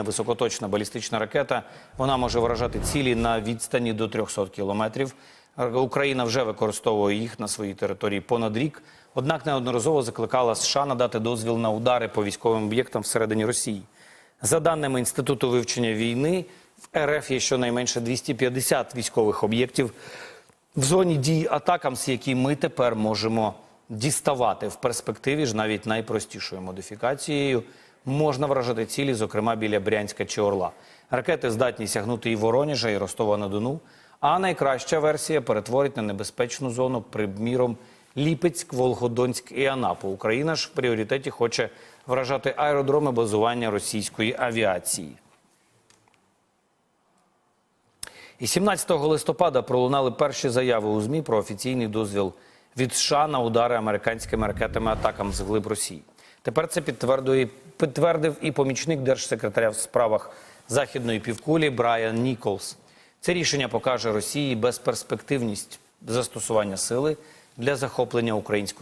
високоточна балістична ракета. Вона може вражати цілі на відстані до 300 кілометрів. Україна вже використовує їх на своїй території понад рік. Однак неодноразово закликала США надати дозвіл на удари по військовим об'єктам всередині Росії. За даними Інституту вивчення війни, в РФ є щонайменше 250 військових об'єктів в зоні дії атакамс, які ми тепер можемо діставати в перспективі ж навіть найпростішою модифікацією. Можна вражати цілі, зокрема біля Брянська чи Орла. Ракети здатні сягнути і Вороніжа, і Ростова на Дону. А найкраща версія перетворить на небезпечну зону, приміром, Ліпецьк, Волгодонськ і Анапу. Україна ж в пріоритеті хоче вражати аеродроми базування російської авіації. І 17 листопада пролунали перші заяви у ЗМІ про офіційний дозвіл від США на удари американськими ракетами атакам з глиб Росії. Тепер це підтвердує, підтвердив і помічник держсекретаря в справах західної півкулі Брайан Ніколс. Це рішення покаже Росії безперспективність застосування сили для захоплення української.